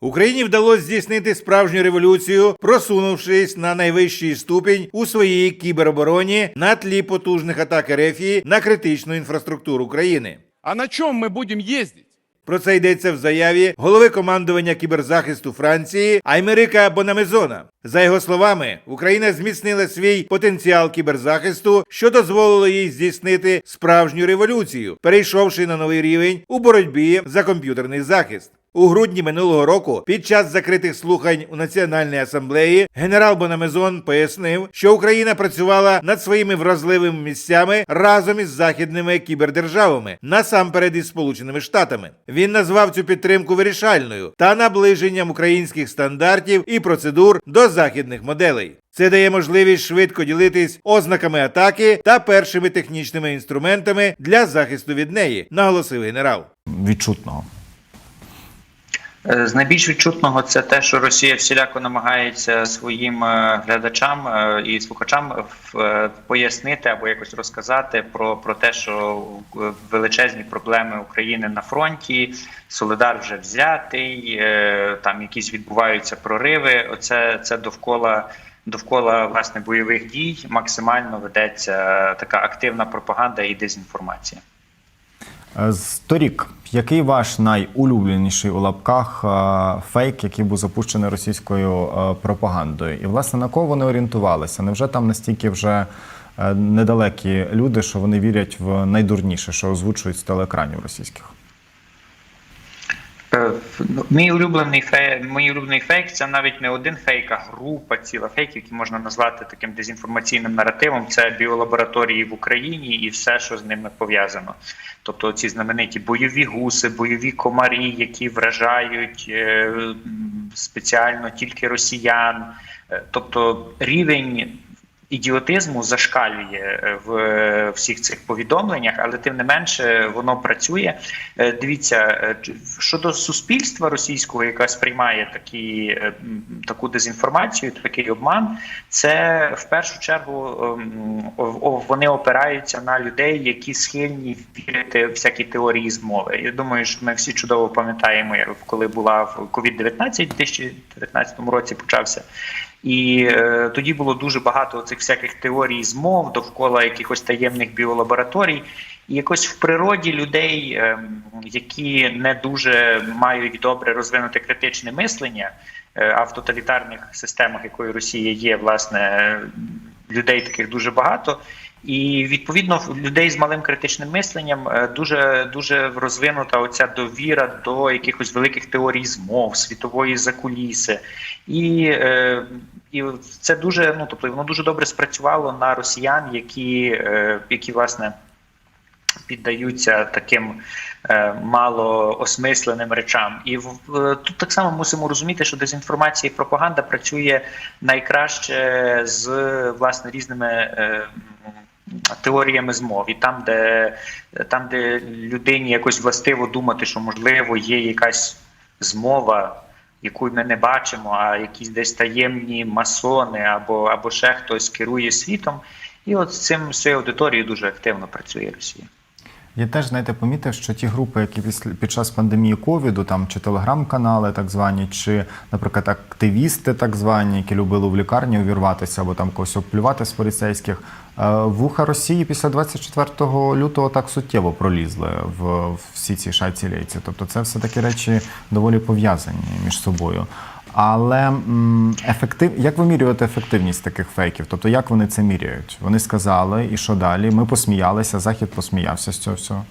Україні вдалося здійснити справжню революцію, просунувшись на найвищий ступінь у своїй кіберобороні на тлі потужних атак РФ на критичну інфраструктуру країни. А на чем мы будем ездить? Про це йдеться в заяві голови командування кіберзахисту Франції Аймерика Бонамезона. За його словами, Україна зміцнила свій потенціал кіберзахисту, що дозволило їй здійснити справжню революцію, перейшовши на новий рівень у боротьбі за комп'ютерний захист. У грудні минулого року, під час закритих слухань у Національній асамблеї, генерал Бонамезон пояснив, що Україна працювала над своїми вразливими місцями разом із західними кібердержавами, насамперед із Сполученими Штатами. Він назвав цю підтримку вирішальною та наближенням українських стандартів і процедур до західних моделей. Це дає можливість швидко ділитись ознаками атаки та першими технічними інструментами для захисту від неї, наголосив генерал. відчутного. Е, З найбільш відчутного це те, що Росія всіляко намагається своїм е, глядачам е, і слухачам пояснити або якось розказати про, про те, що величезні проблеми України на фронті, Солидар вже взятий, там якісь відбуваються прориви. Оце це довкола. Довкола власне бойових дій максимально ведеться така активна пропаганда і дезінформація. Е, з Торік, який ваш найулюбленіший у лапках е, фейк, який був запущений російською е, пропагандою? І власне на кого вони орієнтувалися? Невже там настільки вже е, недалекі люди, що вони вірять в найдурніше, що озвучують з телеекранів російських? Е, ну, Мій улюблений фейк, мій улюблений фейк це навіть не один фейк, а група ціла фейків, які можна назвати таким дезінформаційним наративом. Це біолабораторії в Україні і все, що з ними пов'язано. Тобто ці знамениті бойові гуси, бойові комарі, які вражають е, спеціально тільки росіян. Е, Тобто рівень ідіотизму зашкалює е, в е, всіх цих повідомленнях, але тим не менше воно працює. Е, Дивіться, щодо суспільства російського, яке сприймає такі, таку дезінформацію, такий обман, це в першу чергу ем, вони опираються на людей, які схильні вірити всякі теорії змови. Я думаю, що ми всі чудово пам'ятаємо, коли була в COVID-19 у 2019 році почався. І е, тоді було дуже багато цих всяких теорій змов довкола якихось таємних біолабораторій. І якось в природі людей, е, які не дуже мають добре розвинуте критичне мислення, е, а в тоталітарних системах, якою Росія є, власне, людей таких дуже багато. І відповідно в людей з малим критичним мисленням е, дуже дуже розвинута оця довіра до якихось великих теорій змов, світової закуліси. І, е, і це дуже ну тобто воно дуже добре спрацювало на росіян, які, е, які власне піддаються таким мало осмисленим речам. І в, е, тут так само мусимо розуміти, що дезінформація і пропаганда працює найкраще з власне різними. Теоріями змов, і там, де там, де людині якось властиво думати, що можливо є якась змова, яку ми не бачимо, а якісь десь таємні масони або, або ще хтось керує світом. І от з цим з цією аудиторією дуже активно працює Росія. Я теж знаєте, помітив, що ті групи, які після під час пандемії ковіду, там чи телеграм-канали, так звані, чи, наприклад, активісти, так звані, які любили в лікарні увірватися або там когось оплювати з поліцейських, е, вуха Росії після 24 лютого так суттєво пролізли в, всі ці шайці лейці. Тобто, це все такі речі доволі пов'язані між собою. Але ефектив... як вимірювати ефективність таких фейків? Тобто, як вони це міряють? Вони сказали, і що далі? Ми посміялися, захід посміявся з цього всього.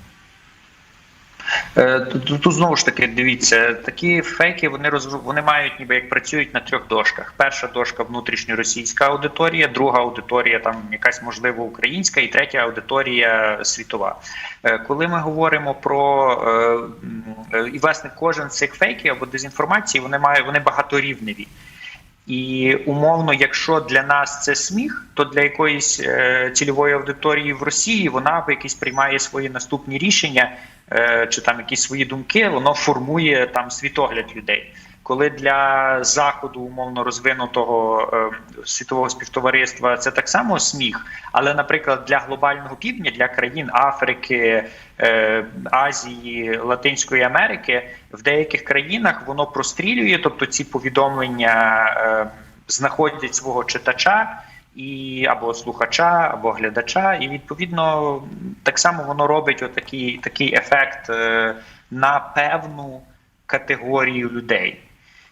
Е, Тут, знову ж таки дивіться, такі фейки вони роз вони мають ніби як працюють на трьох дошках. Перша дошка внутрішньоросійська аудиторія, друга аудиторія там якась можливо українська, і третя аудиторія світова. Е, Коли ми говоримо про е, і власне кожен з цих фейків або дезінформації, вони мають вони багаторівневі. І умовно, якщо для нас це сміх, то для якоїсь е, цільової аудиторії в Росії вона якісь приймає свої наступні рішення, е, чи там якісь свої думки, воно формує там світогляд людей. Коли для заходу умовно розвинутого е, світового співтовариства це так само сміх, але, наприклад, для глобального півдня, для країн Африки, е, Азії, Латинської Америки, в деяких країнах воно прострілює, тобто ці повідомлення е, знаходять свого читача. І або слухача, або глядача, і відповідно так само воно робить отакий такий ефект е, на певну категорію людей.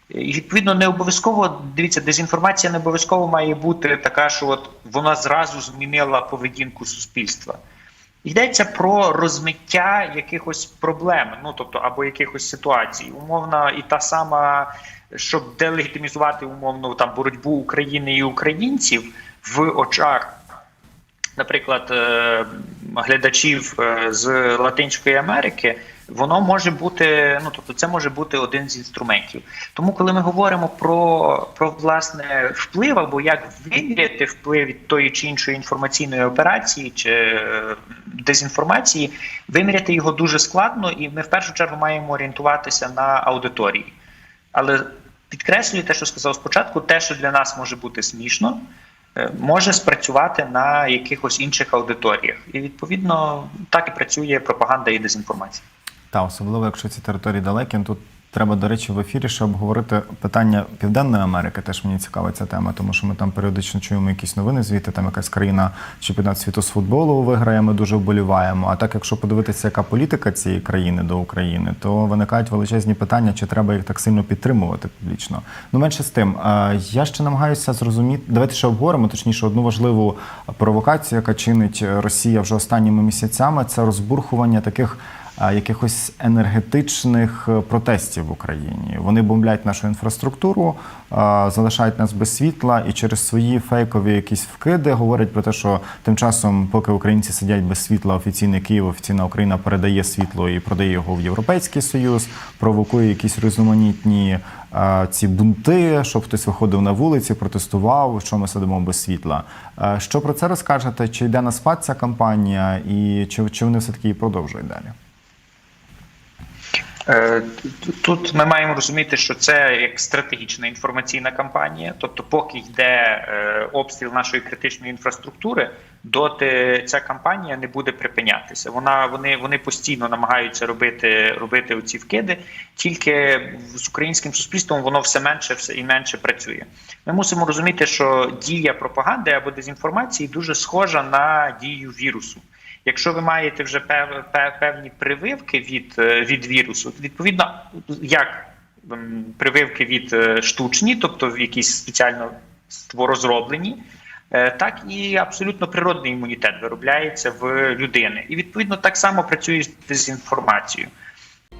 І відповідно не обов'язково дивіться, дезінформація не обов'язково має бути така, що от вона зразу змінила поведінку суспільства. Йдеться про розмиття якихось проблем, ну тобто або якихось ситуацій. Умовно, і та сама, щоб делегітимізувати умовно там боротьбу України і українців в очах наприклад, е, глядачів е, з Латинської Америки, воно може бути, ну тобто, це може бути один з інструментів. Тому, коли ми говоримо про, про власне вплив або як виміряти вплив від тої чи іншої інформаційної операції чи е, дезінформації, виміряти його дуже складно, і ми в першу чергу маємо орієнтуватися на аудиторії. Але підкреслюю те, що сказав спочатку, те, що для нас може бути смішно, може спрацювати на якихось інших аудиторіях. І відповідно так і працює пропаганда і дезінформація. Та особливо, якщо ці території далекі, ну, тут треба, до речі, в ефірі ще обговорити питання Південної Америки. Теж мені цікава ця тема, тому що ми там періодично чуємо якісь новини звідти, там якась країна чемпіонат світу з футболу виграє, ми дуже вболіваємо. А так, якщо подивитися, яка політика цієї країни до України, то виникають величезні питання, чи треба їх так сильно підтримувати публічно. Ну менше з тим, е, я ще намагаюся зрозуміти. Давайте ще обговоримо, точніше, одну важливу провокацію, яка чинить Росія вже останніми місяцями, це розбурхування таких якихось енергетичних е, протестів в Україні. Вони бомблять нашу інфраструктуру, залишають нас без світла і через свої фейкові якісь вкиди говорять про те, що тим часом, поки українці сидять без світла, офіційний Київ, офіційна Україна передає світло і продає його в Європейський Союз, провокує якісь різноманітні ці бунти, щоб хтось виходив на вулиці, протестував, що ми сидимо без світла. Що про це розкажете? Чи йде на спад ця кампанія, і чи, чи вони все таки її продовжують далі? Е, Тут ми маємо розуміти, що це як стратегічна інформаційна кампанія. Тобто, поки йде е, обстріл нашої критичної інфраструктури, доти ця кампанія не буде припинятися. Вона вони, вони постійно намагаються робити робити оці вкиди, тільки з українським суспільством воно все менше все і менше працює. Ми мусимо розуміти, що дія пропаганди або дезінформації дуже схожа на дію вірусу. Якщо ви маєте вже пев, пев, певні прививки від, е, від вірусу, то відповідно як прививки від е, штучні, тобто якісь спеціально розроблені, е, так і абсолютно природний імунітет виробляється в людини. І відповідно так само працює з дезінформацією.